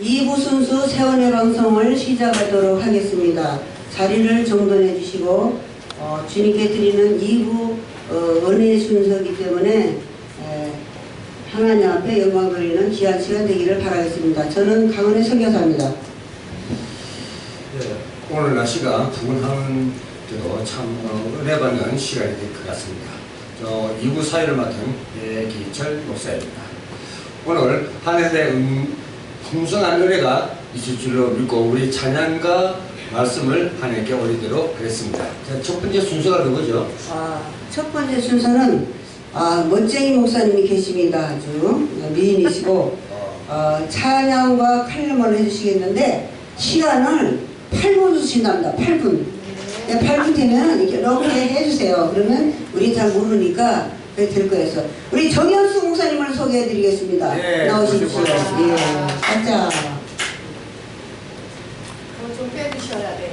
2부 순수 세원의 방송을 시작하도록 하겠습니다. 자리를 정돈해 주시고 어, 주님께 드리는 2부 어, 은혜 순서이기 때문에 에, 하나님 앞에 영광 돌리는 귀한 시간 되기를 바라겠습니다. 저는 강은혜 선교사입니다. 예, 오늘 날씨가 때도 참 어, 은혜 받는 시간이 될 것 같습니다. 저 이구 사회를 맡은 예기철 목사입니다. 오늘 한 해대 음, 풍성한 은혜가 있을 줄로 믿고 우리 찬양과 말씀을 한 해께 올리도록 하겠습니다. 자, 첫 번째 순서가 누구죠? 아, 첫 번째 순서는 아, 멋쟁이 목사님이 계십니다. 아주 미인이시고 어, 어, 찬양과 칼럼을 해주시겠는데 시간을 8분 주신답니다. 8분. 네, 8분 되면 이렇게 해주세요. 그러면 우리 잘 모르니까 될 거여서 우리 정현수 목사님을 소개해드리겠습니다. 네, 나오십시오. 모시고 예, 자. 좀 빼주셔야 돼.